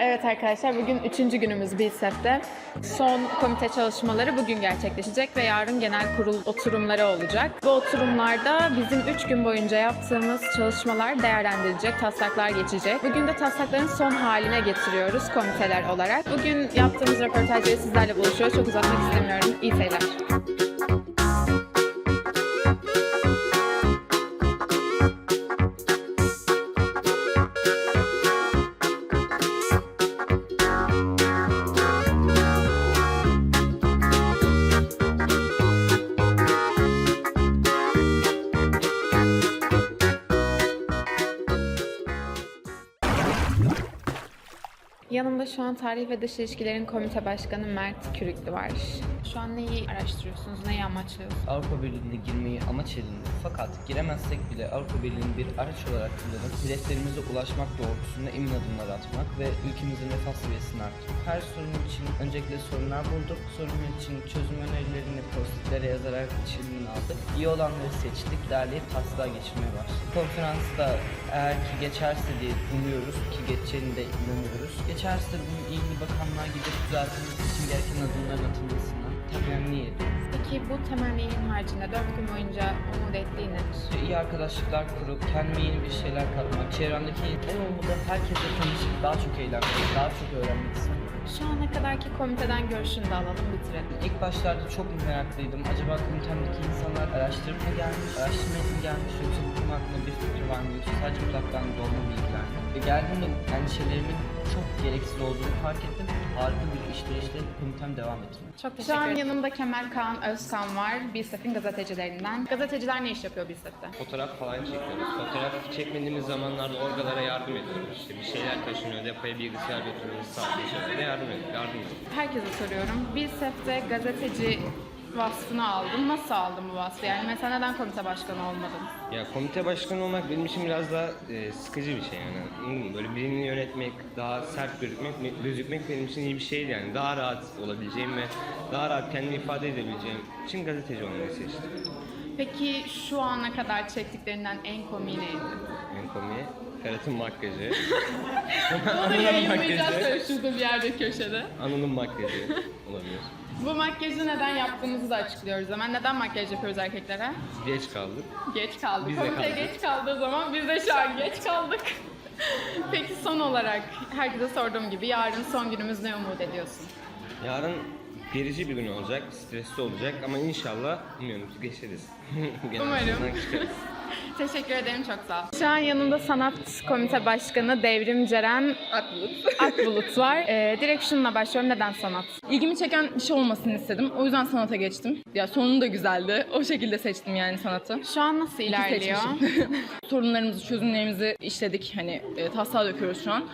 Evet arkadaşlar bugün üçüncü günümüz BİSEF'te. Son komite çalışmaları bugün gerçekleşecek ve yarın genel kurul oturumları olacak. Bu oturumlarda bizim üç gün boyunca yaptığımız çalışmalar değerlendirilecek, taslaklar geçecek. Bugün de taslakların son haline getiriyoruz komiteler olarak. Bugün yaptığımız röportajları sizlerle buluşuyoruz. Çok uzatmak istemiyorum. İyi seyirler. Yanımda şu an Tarih ve Dış İlişkilerin Komite Başkanı Mert Kürüklü var. Şu an neyi araştırıyorsunuz, neyi amaçlıyorsunuz? Avrupa Birliği'ne girmeyi amaç edindik. Fakat giremezsek bile Avrupa Birliği'ni bir araç olarak kullanıp hedeflerimize ulaşmak doğrultusunda emin adımlar atmak ve ülkemizin refah seviyesini arttırmak. Her sorun için öncelikle sorunlar bulduk. Sorunlar için çözüm önerilerini postitlere yazarak içeriğini aldık. İyi olanları seçtik, derleyip taslağa geçirmeye başladık. Konferansta eğer ki geçerse diye umuyoruz ki geçeceğini de inanıyoruz. Geçerse bunun ilgili bakanlığa gidip düzeltilmesi için gereken adımların atılmasından temenni ediyoruz. Peki bu temennilerin haricinde 4 gün boyunca umut ettiği nedir? iyi arkadaşlıklar kurup kendime yeni bir şeyler katmak, çevremdeki en olmadı herkesle tanışıp daha çok eğlenmek, daha çok öğrenmek istiyorum. Şu ana kadarki komiteden görüşünü de alalım, bitirelim. İlk başlarda çok meraklıydım. Acaba komitemdeki insanlar araştırıp mı gelmiş, araştırmaya mı gelmiş yoksa bu konu hakkında bir fikri var mı yoksa sadece uzaktan dolma bilgiler mi? Ve geldiğimde endişelerimin çok gereksiz olduğunu fark ettim. Harika bir işleyişle komitem devam ettiriyor. Çok teşekkür Şu an yanımda Kemal Kaan Özkan var, BİSEF'in gazetecilerinden. Gazeteciler ne iş yapıyor BİSEF'te? Fotoğraf falan çekiyoruz. Fotoğraf çekmediğimiz zamanlarda orgalara yardım ediyoruz. İşte bir şeyler taşınıyor, depoya bilgisayar götürüyoruz, şeylere yardım ediyoruz. Yardım ediyoruz. Herkese soruyorum. BİSEF'te gazeteci vasfını aldın. Nasıl aldın bu vasfı? Yani mesela neden komite başkanı olmadın? Ya komite başkanı olmak benim için biraz daha e, sıkıcı bir şey yani. Böyle birini yönetmek, daha sert gözükmek, gözükmek benim için iyi bir şeydi yani. Daha rahat olabileceğim ve daha rahat kendimi ifade edebileceğim için gazeteci olmayı seçtim. Peki şu ana kadar çektiklerinden en komiği neydi? En komiği Ferhat'ın makyajı, Bunu yayınlayacağız tabii şurada bir yerde köşede. Anıl'ın makyajı olabilir. Bu makyajı neden yaptığımızı da açıklıyoruz hemen. Neden makyaj yapıyoruz erkeklere? Geç kaldık. Geç kaldık. Biz de Komite kaldık. geç kaldığı zaman biz de şu an geç kaldık. Peki son olarak herkese sorduğum gibi yarın son günümüz ne umut ediyorsun? Yarın gerici bir gün olacak, stresli olacak ama inşallah bilmiyorum geçeriz. Genel Umarım. çıkarız. Teşekkür ederim çok sağ ol. Şu an yanında sanat komite başkanı Devrim Ceren Akbulut, Akbulut var. Ee, direkt şununla başlıyorum. Neden sanat? İlgimi çeken bir şey olmasını istedim. O yüzden sanata geçtim. Ya sonu da güzeldi. O şekilde seçtim yani sanatı. Şu an nasıl ilerliyor? Sorunlarımızı, çözümlerimizi işledik. Hani e, taslağa döküyoruz şu an.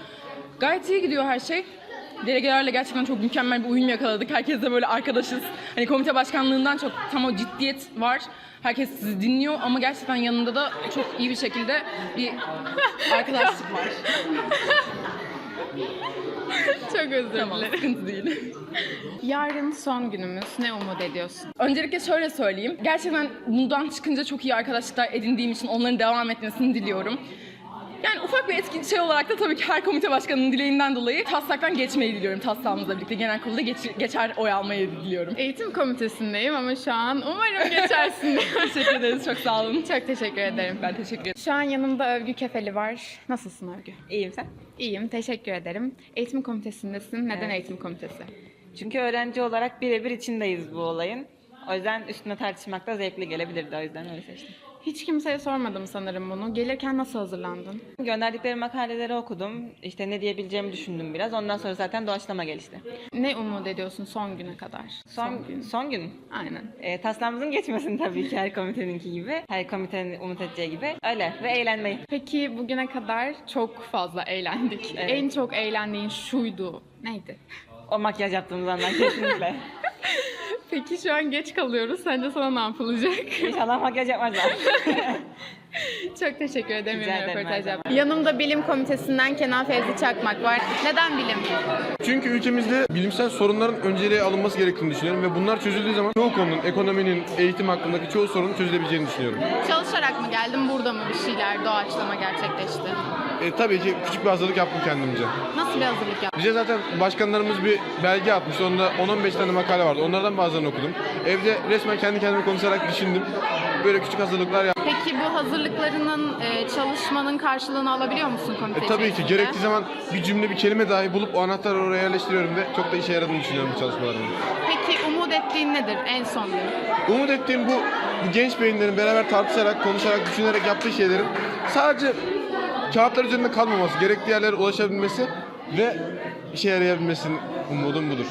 Gayet iyi gidiyor her şey. Delegelerle gerçekten çok mükemmel bir uyum yakaladık. Herkesle böyle arkadaşız. Hani komite başkanlığından çok tam o ciddiyet var. Herkes sizi dinliyor ama gerçekten yanında da çok iyi bir şekilde bir arkadaşlık var. Çok özür tamam, dilerim. sıkıntı değil. Yarın son günümüz. Ne umut ediyorsun? Öncelikle şöyle söyleyeyim. Gerçekten bundan çıkınca çok iyi arkadaşlıklar edindiğim için onların devam etmesini diliyorum. Yani ufak bir etkin şey olarak da tabii ki her komite başkanının dileğinden dolayı taslaktan geçmeyi diliyorum. Taslağımızla birlikte genel kurulda geç- geçer oy almayı diliyorum. Eğitim komitesindeyim ama şu an umarım geçersin. Teşekkür ederiz. Çok sağ olun. Çok teşekkür ederim. Ben teşekkür ederim. Şu an yanımda Övgü Kefeli var. Nasılsın Övgü? İyiyim sen? İyiyim, teşekkür ederim. Eğitim komitesindesin. Neden eğitim komitesi? Çünkü öğrenci olarak birebir içindeyiz bu olayın. O yüzden üstüne tartışmak da zevkli gelebilirdi. O yüzden öyle seçtim. Hiç kimseye sormadım sanırım bunu. Gelirken nasıl hazırlandın? Gönderdikleri makaleleri okudum. İşte ne diyebileceğimi düşündüm biraz. Ondan sonra zaten doğaçlama gelişti. Ne umut ediyorsun son güne kadar? Son, son gün. Aynen. E, taslağımızın geçmesini tabii ki her komiteninki gibi. Her komitenin umut edeceği gibi. Öyle ve eğlenmeyi. Peki bugüne kadar çok fazla eğlendik. Evet. En çok eğlendiğin şuydu. Neydi? O makyaj yaptığımız andan kesinlikle. Peki şu an geç kalıyoruz. Sence sana ne yapılacak? İnşallah makyaj yapmazlar. Çok teşekkür ederim Rica ederim, röportaj her. Yanımda bilim komitesinden Kenan Fevzi Çakmak var. Neden bilim? Çünkü ülkemizde bilimsel sorunların önceliğe alınması gerektiğini düşünüyorum ve bunlar çözüldüğü zaman çoğu konunun, ekonominin, eğitim hakkındaki çoğu sorunun çözülebileceğini düşünüyorum. Çalışarak mı geldim, burada mı bir şeyler, doğaçlama gerçekleşti? E, tabii ki küçük bir hazırlık yaptım kendimce. Nasıl bir hazırlık yaptın? Bize zaten başkanlarımız bir belge atmıştı. Onda 10-15 tane makale vardı. Onlardan bazılarını okudum. Evde resmen kendi kendime konuşarak düşündüm. Böyle küçük hazırlıklar yaptım. Peki bu hazırlıklarının, e, çalışmanın karşılığını alabiliyor musun komite E, tabii ki içerisinde? gerektiği zaman bir cümle, bir kelime dahi bulup o anahtarı oraya yerleştiriyorum ve çok da işe yaradığını düşünüyorum bu çalışmalarımın. Peki umut ettiğin nedir en son gün? Umut ettiğim bu, bu genç beyinlerin beraber tartışarak, konuşarak, düşünerek yaptığı şeylerin sadece kağıtlar üzerinde kalmaması, gerekli yerlere ulaşabilmesi ve işe yarayabilmesinin umudum budur.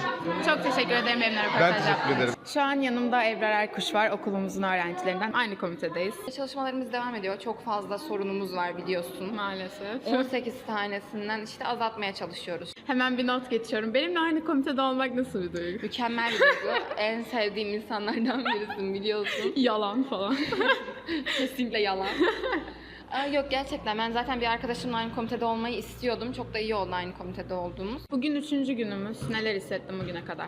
Çok teşekkür ederim benimle röportaj Ben teşekkür ederim. için. Şu an yanımda Ebrar Erkuş var, okulumuzun öğrencilerinden. Aynı komitedeyiz. Çalışmalarımız devam ediyor. Çok fazla sorunumuz var biliyorsun. Maalesef. 18 tanesinden işte azaltmaya çalışıyoruz. Hemen bir not geçiyorum. Benimle aynı komitede olmak nasıl bir duygu? Mükemmel bir duygu. en sevdiğim insanlardan birisin biliyorsun. Yalan falan. Kesinlikle yalan. Aa, yok gerçekten ben zaten bir arkadaşımla aynı komitede olmayı istiyordum. Çok da iyi oldu aynı komitede olduğumuz. Bugün üçüncü günümüz. Neler hissettin bugüne kadar?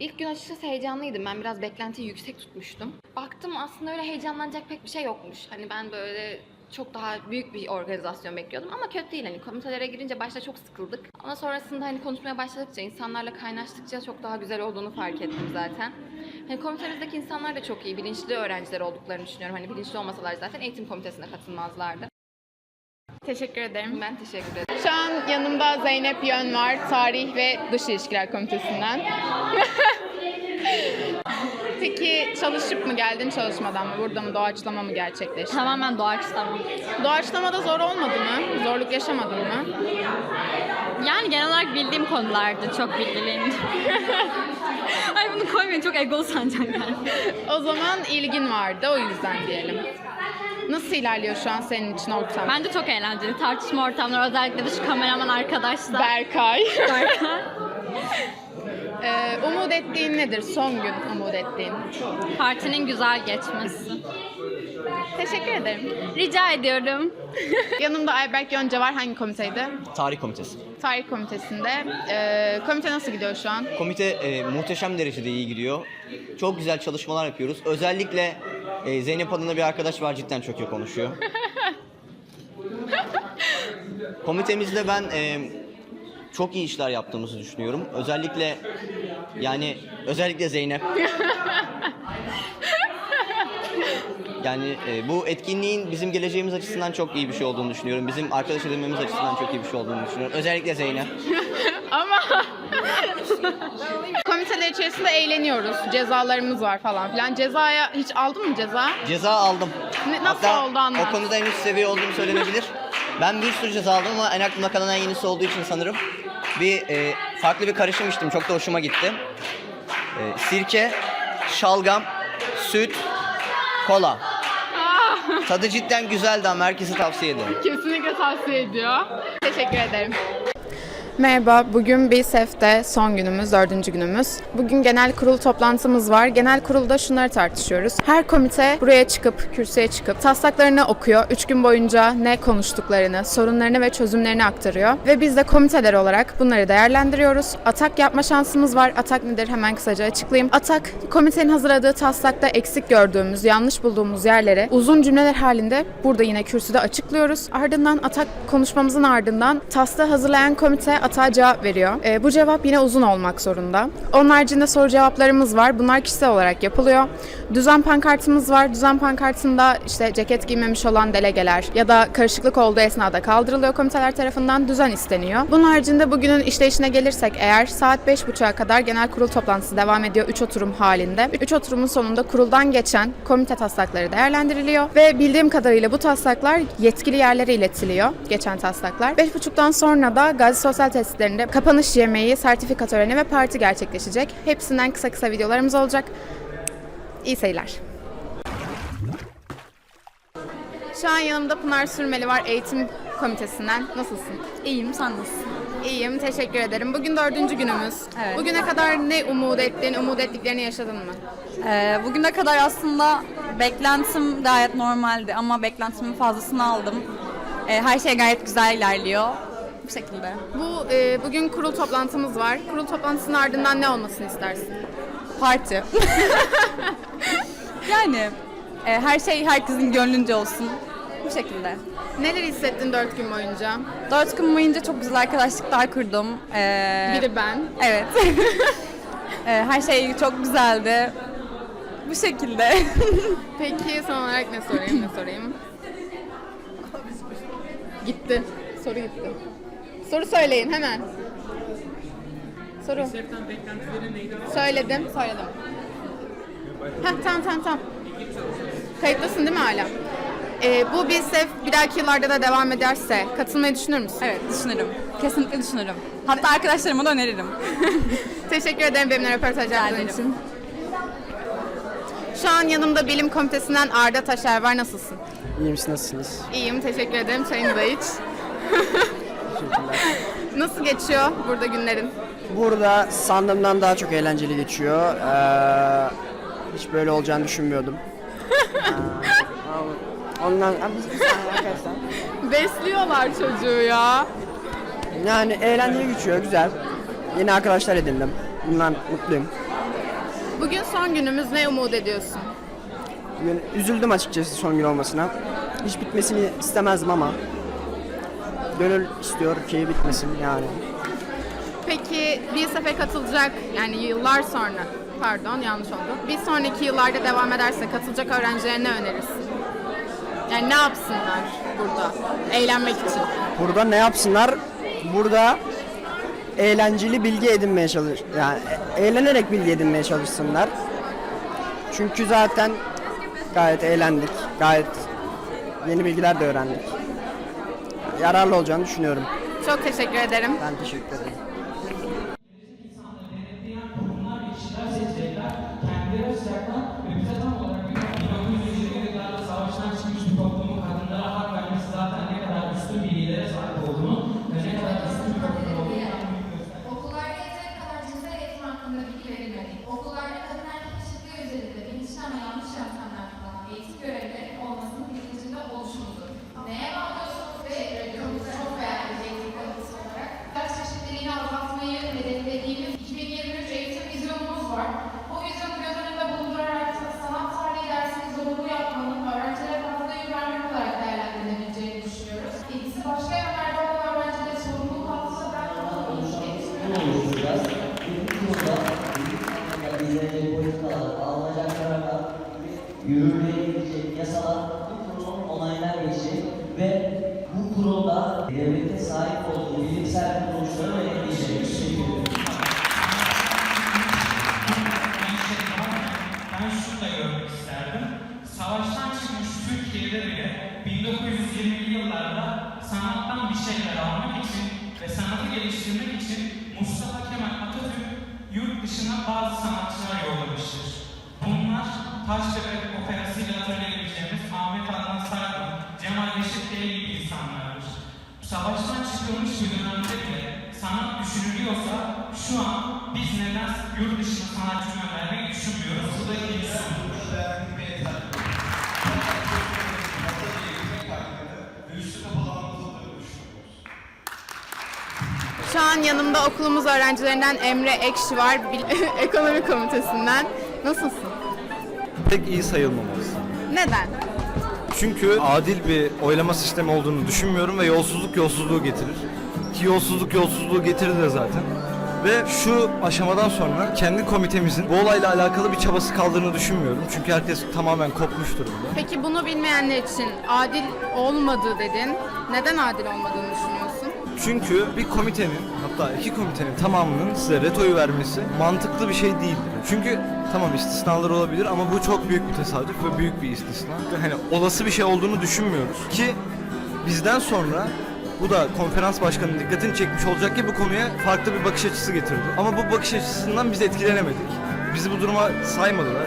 İlk gün açıkçası heyecanlıydım. Ben biraz beklentiyi yüksek tutmuştum. Baktım aslında öyle heyecanlanacak pek bir şey yokmuş. Hani ben böyle çok daha büyük bir organizasyon bekliyordum ama kötü değil. Hani komitelere girince başta çok sıkıldık. Ama sonrasında hani konuşmaya başladıkça, insanlarla kaynaştıkça çok daha güzel olduğunu fark ettim zaten. Hani komitemizdeki insanlar da çok iyi, bilinçli öğrenciler olduklarını düşünüyorum. Hani bilinçli olmasalar zaten eğitim komitesine katılmazlardı. Teşekkür ederim. Ben teşekkür ederim. Şu an yanımda Zeynep Yön var. Tarih ve Dış İlişkiler Komitesi'nden. Peki çalışıp mı geldin çalışmadan mı? Burada mı doğaçlama mı gerçekleşti? Tamamen doğaçlama. Doğaçlamada zor olmadı mı? Zorluk yaşamadın mı? Yani genel olarak bildiğim konulardı çok bildiğim. Ay bunu koymayın çok egolu sanacaklar. O zaman ilgin vardı o yüzden diyelim. Nasıl ilerliyor şu an senin için ortam? Bence çok eğlenceli. Tartışma ortamları özellikle de şu kameraman arkadaşlar. Berkay. Berkay. Ee, umut ettiğin nedir? Son gün umut ettiğin. Partinin güzel geçmesi. Teşekkür ederim. Rica ediyorum. Yanımda Ayberk Yonca var. Hangi komiteydi? Tarih Komitesi. Tarih komitesinde. Ee, komite nasıl gidiyor şu an? Komite e, muhteşem derecede iyi gidiyor. Çok güzel çalışmalar yapıyoruz. Özellikle e, Zeynep adında bir arkadaş var cidden çok iyi konuşuyor. Komitemizde ben e, çok iyi işler yaptığımızı düşünüyorum. Özellikle yani özellikle Zeynep. Yani e, bu etkinliğin bizim geleceğimiz açısından çok iyi bir şey olduğunu düşünüyorum. Bizim arkadaş edinmemiz açısından çok iyi bir şey olduğunu düşünüyorum. Özellikle Zeynep. Ama komiteler içerisinde eğleniyoruz. Cezalarımız var falan filan. Cezaya hiç aldın mı ceza? Ceza aldım. Ne- nasıl Hatta oldu anlat. o konuda en üst seviye olduğum söylenebilir. ben bir sürü ceza aldım ama en aklımda kalan en yenisi olduğu için sanırım bir e, farklı bir karışım içtim. Çok da hoşuma gitti. E, sirke, şalgam, süt, kola. Tadı cidden güzeldi ama herkese tavsiye ederim. Kesinlikle tavsiye ediyor. Teşekkür ederim. Merhaba, bugün BİSEF'te son günümüz, dördüncü günümüz. Bugün genel kurul toplantımız var. Genel kurulda şunları tartışıyoruz. Her komite buraya çıkıp, kürsüye çıkıp taslaklarını okuyor. Üç gün boyunca ne konuştuklarını, sorunlarını ve çözümlerini aktarıyor. Ve biz de komiteler olarak bunları değerlendiriyoruz. Atak yapma şansımız var. Atak nedir? Hemen kısaca açıklayayım. Atak, komitenin hazırladığı taslakta eksik gördüğümüz, yanlış bulduğumuz yerleri uzun cümleler halinde burada yine kürsüde açıklıyoruz. Ardından atak konuşmamızın ardından taslağı hazırlayan komite atağa cevap veriyor. Ee, bu cevap yine uzun olmak zorunda. Onun haricinde soru cevaplarımız var. Bunlar kişisel olarak yapılıyor. Düzen pankartımız var. Düzen pankartında işte ceket giymemiş olan delegeler ya da karışıklık olduğu esnada kaldırılıyor komiteler tarafından düzen isteniyor. Bunun haricinde bugünün işleyişine gelirsek eğer saat 5.30'a kadar genel kurul toplantısı devam ediyor 3 oturum halinde. 3 oturumun sonunda kuruldan geçen komite taslakları değerlendiriliyor ve bildiğim kadarıyla bu taslaklar yetkili yerlere iletiliyor. Geçen taslaklar. 5.30'dan sonra da Gazi Sosyal Tesislerinde kapanış yemeği, sertifika töreni ve parti gerçekleşecek. Hepsinden kısa kısa videolarımız olacak. İyi seyirler. Şu an yanımda Pınar Sürmeli var eğitim komitesinden. Nasılsın? İyiyim sen nasılsın? İyiyim, teşekkür ederim. Bugün dördüncü günümüz. Evet. Bugüne kadar ne umut ettin, umut ettiklerini yaşadın mı? Ee, bugüne kadar aslında beklentim gayet normaldi ama beklentimin fazlasını aldım. Ee, her şey gayet güzel ilerliyor. Bu şekilde. Bu e, bugün kurul toplantımız var. Kurul toplantısının ardından ne olmasını istersin? Parti. yani e, her şey herkesin gönlünce olsun. Bu şekilde. Neler hissettin dört gün boyunca? Dört gün boyunca çok güzel arkadaşlıklar kurdum. Ee, Biri ben. Evet. Ee, her şey çok güzeldi. Bu şekilde. Peki son olarak ne sorayım, ne sorayım? Gitti. Soru gitti. Soru söyleyin hemen. Soru. Söyledim, söyledim. Heh, tamam tamam tamam. Kayıttasın değil mi hala? Ee, bu bir sev bir dahaki yıllarda da devam ederse katılmayı düşünür müsün? evet düşünürüm. Kesinlikle düşünürüm. Hatta arkadaşlarıma da öneririm. Teşekkür ederim benimle röportaj yaptığın için. Şu an yanımda bilim komitesinden Arda Taşer var. Nasılsın? İyiyim siz nasılsınız? İyiyim, teşekkür ederim. Çayını da iç. Nasıl geçiyor burada günlerin? Burada sandığımdan daha çok eğlenceli geçiyor. Ee, hiç böyle olacağını düşünmüyordum. Ee, Ondan. Besliyorlar çocuğu ya. Yani eğlenceli geçiyor, güzel. Yeni arkadaşlar edindim. Bundan mutluyum. Bugün son günümüz. Ne umut ediyorsun? Bugün üzüldüm açıkçası son gün olmasına. Hiç bitmesini istemezdim ama gönül istiyor ki bitmesin yani. Peki bir sefer katılacak yani yıllar sonra pardon yanlış oldu. Bir sonraki yıllarda devam ederse katılacak öğrencilere ne önerirsin? Yani ne yapsınlar burada eğlenmek için? Burada ne yapsınlar? Burada eğlenceli bilgi edinmeye çalış yani eğlenerek bilgi edinmeye çalışsınlar. Çünkü zaten gayet eğlendik. Gayet yeni bilgiler de öğrendik. Yararlı olacağını düşünüyorum. Çok teşekkür ederim. Ben teşekkür ederim. Okullarda dışına bazı sanatçılar yollamıştır. Bunlar Taştepe operasıyla hatırlayabileceğimiz Ahmet Adnan Sargun, Cemal Reşit Bey gibi insanlardır. Savaştan çıkılmış bir dönemde bile sanat düşünülüyorsa şu an biz neden yurt dışına sanatçı göndermeyi düşünmüyoruz? Bu da soru. Şu an yanımda okulumuz öğrencilerinden Emre Ekşi var ekonomi komitesinden. Nasılsın? Pek iyi sayılmamalısın. Neden? Çünkü adil bir oylama sistemi olduğunu düşünmüyorum ve yolsuzluk yolsuzluğu getirir. Ki yolsuzluk yolsuzluğu getirir de zaten. Ve şu aşamadan sonra kendi komitemizin bu olayla alakalı bir çabası kaldığını düşünmüyorum. Çünkü herkes tamamen kopmuş durumda. Peki bunu bilmeyenler için adil olmadı dedin. Neden adil olmadığını düşünüyorsun? Çünkü bir komitenin hatta iki komitenin tamamının size retoyu vermesi mantıklı bir şey değildir. Çünkü tamam istisnalar olabilir ama bu çok büyük bir tesadüf ve büyük bir istisna. Hani olası bir şey olduğunu düşünmüyoruz ki bizden sonra bu da konferans başkanının dikkatini çekmiş olacak ki bu konuya farklı bir bakış açısı getirdi. Ama bu bakış açısından biz etkilenemedik. Bizi bu duruma saymadılar.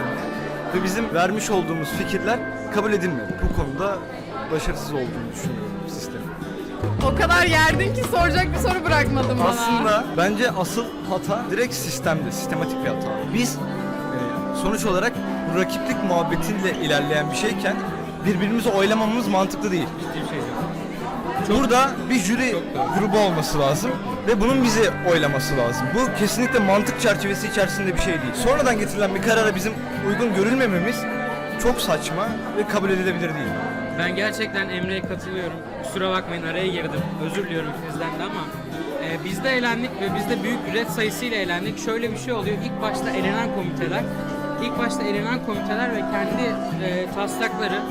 Ve bizim vermiş olduğumuz fikirler kabul edilmedi. Bu konuda başarısız olduğunu düşünüyorum sistemin. O kadar yerdin ki soracak bir soru bırakmadın bana. Aslında bence asıl hata direkt sistemde, sistematik bir hata. Biz e, sonuç olarak bu rakiplik muhabbetiyle ilerleyen bir şeyken birbirimizi oylamamamız mantıklı değil. Burada bir jüri grubu olması lazım ve bunun bizi oylaması lazım. Bu kesinlikle mantık çerçevesi içerisinde bir şey değil. Sonradan getirilen bir karara bizim uygun görülmememiz çok saçma ve kabul edilebilir değil. Ben gerçekten Emre'ye katılıyorum. Kusura bakmayın araya girdim. Özür diliyorum ikinizden de ama e, biz de eğlendik ve biz de büyük red sayısıyla eğlendik. Şöyle bir şey oluyor. İlk başta elenen komiteler, ilk başta elenen komiteler ve kendi e, taslakları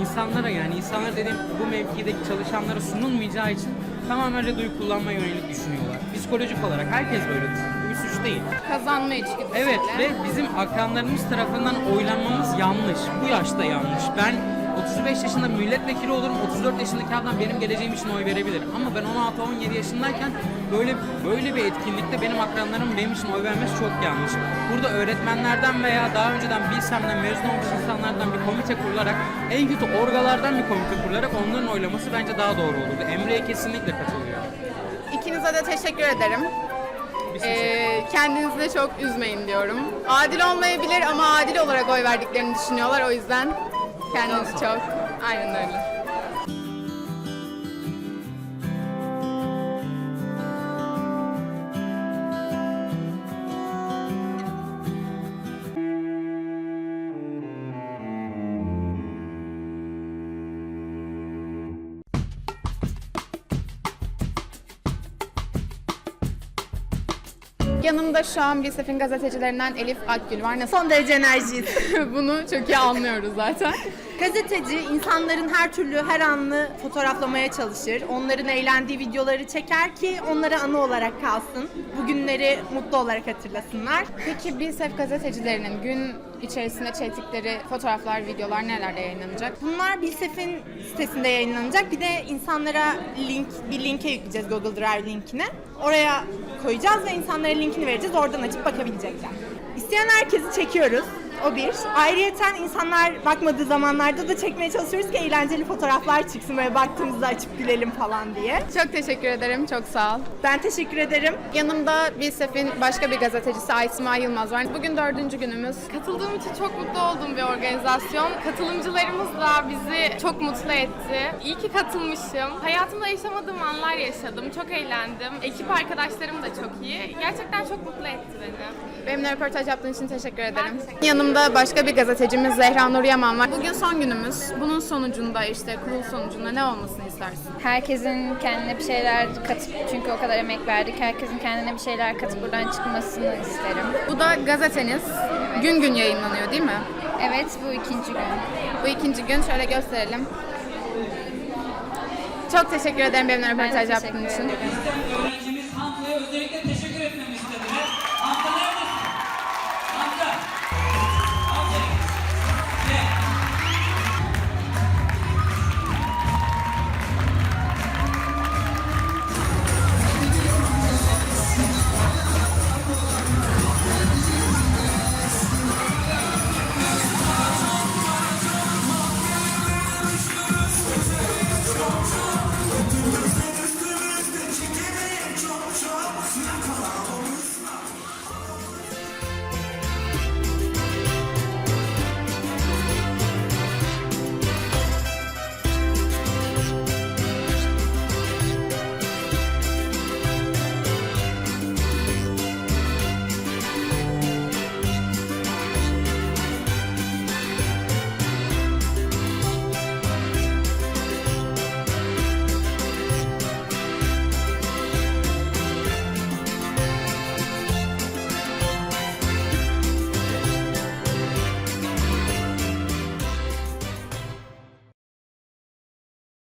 insanlara yani insanlar dediğim bu mevkideki çalışanlara sunulmayacağı için tamamen red oyu kullanma yönelik düşünüyorlar. Psikolojik olarak herkes böyle düşünüyor. Bu bir suç değil. Kazanma içgüdüsüyle. Evet ve bizim akranlarımız tarafından oylanmamız yanlış. Bu yaşta yanlış. Ben 35 yaşında milletvekili olurum. 34 yaşındaki adam benim geleceğim için oy verebilir. Ama ben 16-17 yaşındayken böyle böyle bir etkinlikte benim akranlarım benim için oy vermesi çok yanlış. Burada öğretmenlerden veya daha önceden bilsemden mezun olmuş insanlardan bir komite kurularak en kötü orgalardan bir komite kurularak onların oylaması bence daha doğru olurdu. Emre'ye kesinlikle katılıyorum. İkinize de teşekkür ederim. Ee, kendinizi de çok üzmeyin diyorum. Adil olmayabilir ama adil olarak oy verdiklerini düşünüyorlar. O yüzden kendinizi çok... Aynen öyle. Yanımda şu an Bilsef'in gazetecilerinden Elif Akgül var. Son derece enerjiyiz. Bunu çok iyi anlıyoruz zaten. Gazeteci insanların her türlü her anını fotoğraflamaya çalışır. Onların eğlendiği videoları çeker ki onlara anı olarak kalsın. Bugünleri mutlu olarak hatırlasınlar. Peki Bilsef gazetecilerinin gün içerisinde çektikleri fotoğraflar, videolar nelerde yayınlanacak? Bunlar Bilsef'in sitesinde yayınlanacak. Bir de insanlara link bir linke yükleyeceğiz Google Drive linkine. Oraya koyacağız ve insanlara linkini vereceğiz. Oradan açıp bakabilecekler. İsteyen herkesi çekiyoruz. O bir. Ayrıyeten insanlar bakmadığı zamanlarda da çekmeye çalışıyoruz ki eğlenceli fotoğraflar çıksın. Böyle baktığımızda açıp gülelim falan diye. Çok teşekkür ederim, çok sağ ol. Ben teşekkür ederim. Yanımda Bilsef'in başka bir gazetecisi Aysima Yılmaz var. Bugün dördüncü günümüz. Katıldığım için çok mutlu olduğum bir organizasyon. Katılımcılarımız da bizi çok mutlu etti. İyi ki katılmışım. Hayatımda yaşamadığım anlar yaşadım. Çok eğlendim. Ekip arkadaşlarım da çok iyi. Gerçekten çok mutlu etti beni. Benimle röportaj yaptığın için teşekkür ederim. Yanımda başka bir gazetecimiz Zehra Nur Yaman var. Bugün son günümüz. Bunun sonucunda işte kurul sonucunda ne olmasını istersin? Herkesin kendine bir şeyler katıp çünkü o kadar emek verdik. Herkesin kendine bir şeyler katıp buradan çıkmasını isterim. Bu da gazeteniz. Gün gün yayınlanıyor değil mi? Evet bu ikinci gün. Bu ikinci gün şöyle gösterelim. Çok teşekkür ederim benimle röportaj yaptığın için. Öğrencimiz